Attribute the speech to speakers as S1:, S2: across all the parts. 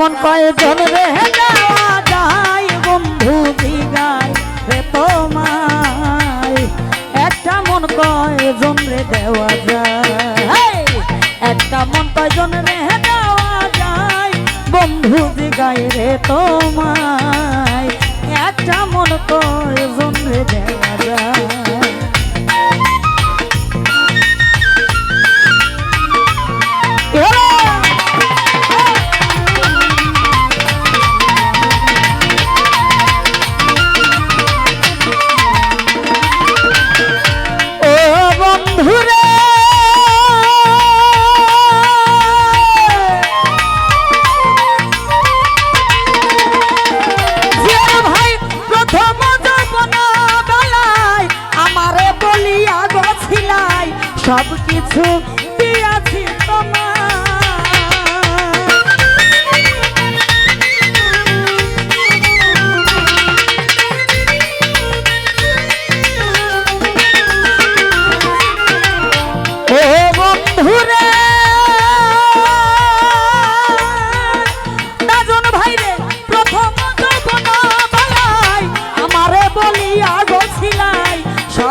S1: মন কয়জন রে যাওয়া যায়, বন্ধু দিগায় রে তোমায় একটা মন কয়জন রে দেওয়া যায়! একটা মন কয়জন রে দেওয়া যায়, বন্ধু দিগায় রে তোমায় একটা মন কয়জন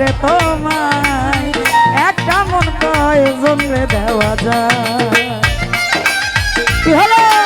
S1: রে তোমায় একটা মন কয় জন্রে দেওয়া যায়। কি হলো?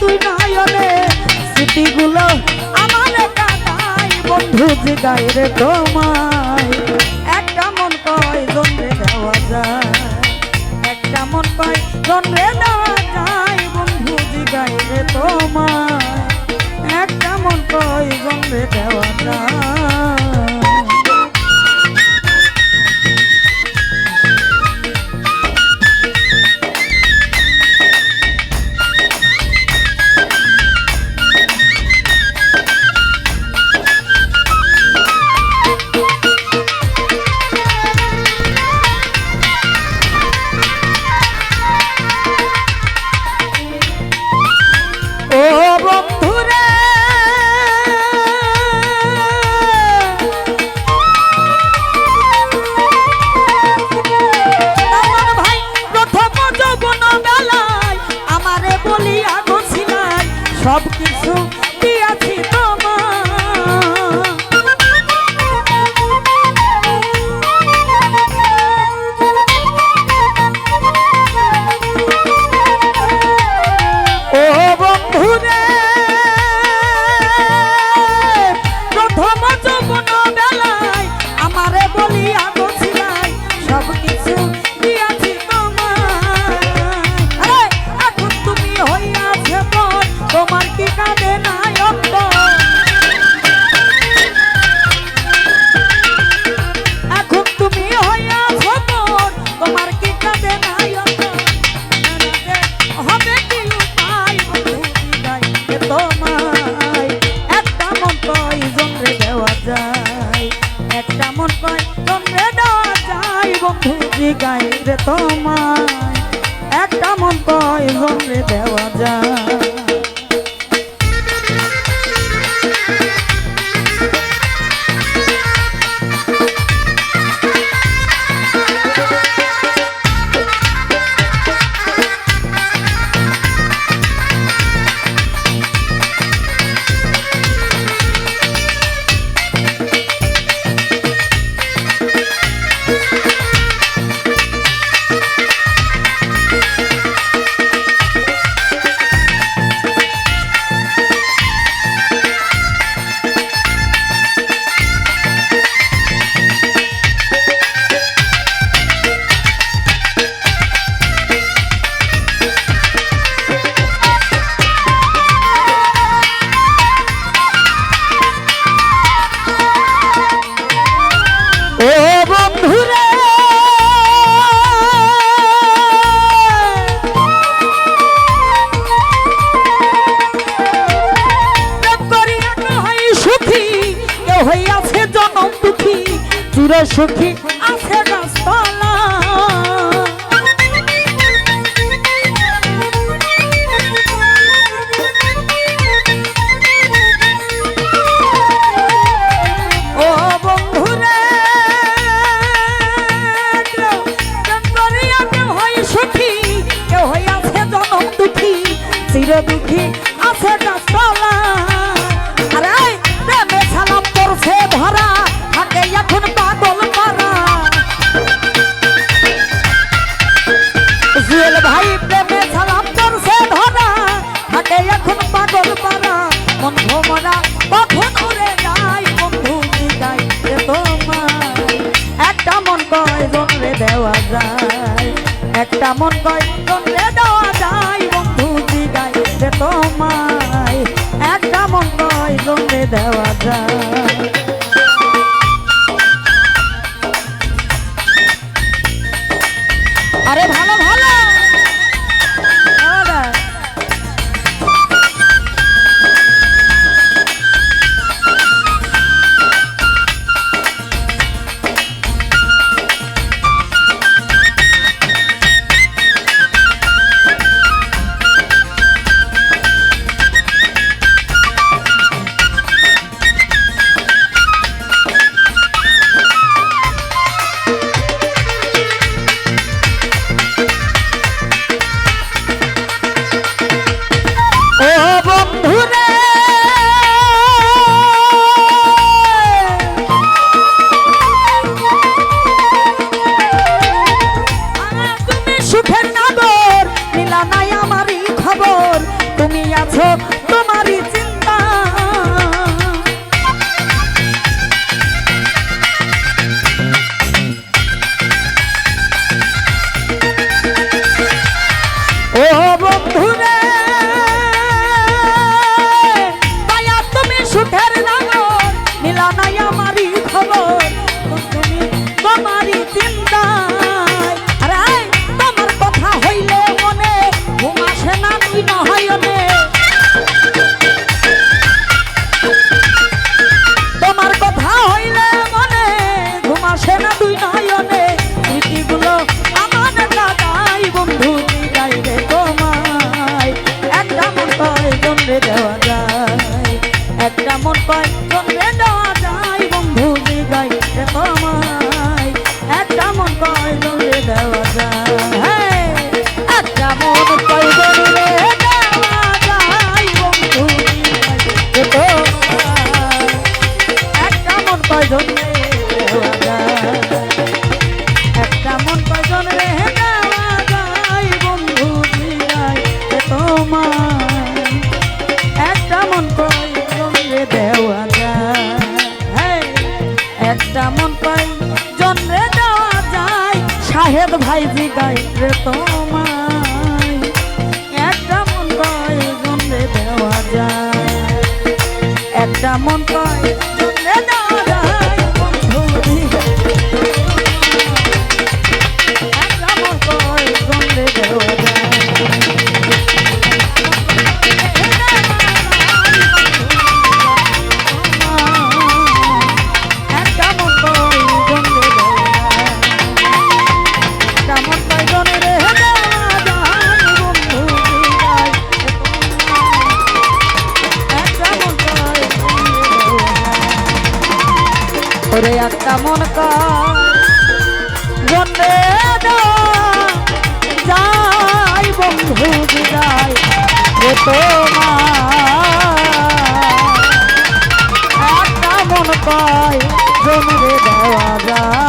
S1: তুই নয়নে স্মৃতিগুলো আমার কাদাই বন্ধু জিগাই রে তোমায়, একটা মন কয় জন্রে দেওয়া যায়। একটা মন কয় জন্রে দেওয়া যায়, বন্ধু জিগাই রে তোমায়, একটা মন কয় জন্রে দেওয়া যায়। sabe o que? সুরা সখী। একটা মন কয় দেওয়া যায় বন্ধু জিগাই রে তোমায়। একটা মন কয় দেওয়া quiero জাহেদ ভাই জিগাই রে তোমায়। একটা মন কয় জন্মে দেওয়া যায়। একটা মন কয় ওরে একটা মন কে। যাই বন্ধু যাই একটা মন কয় জমরে দেওয়া যায়।